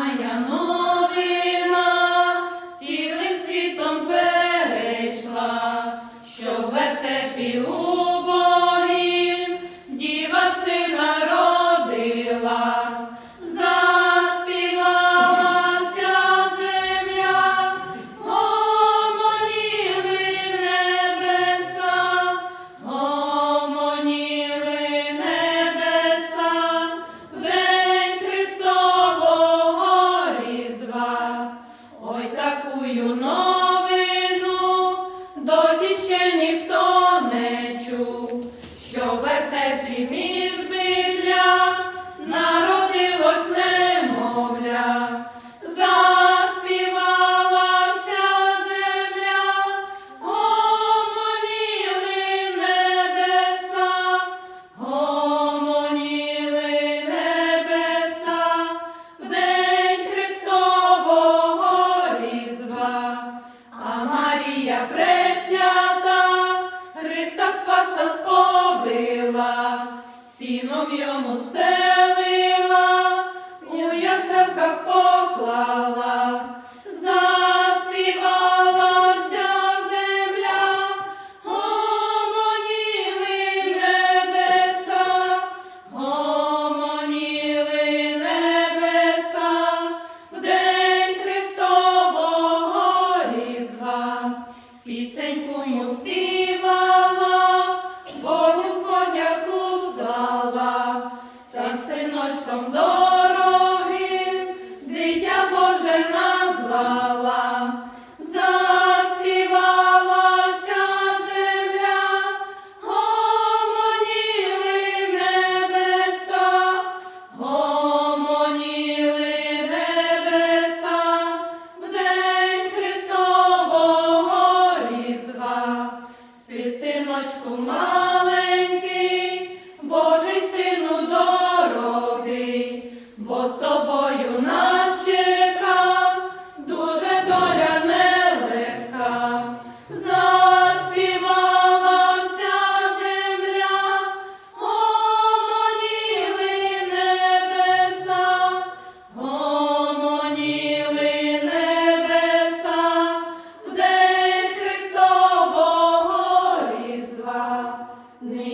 Радісна новина Спаса сповила, сіном йому стелила, у яселках поклала, заспівала вся земля, небеса, гомоніли небеса, в день Христового різдва, пісеньку му співала, синочком дорогим дитя Боже назвала. Заспівала вся земля, гомоніли небеса, гомоніли небеса, в день Христового різдва. Спи, синочку 네.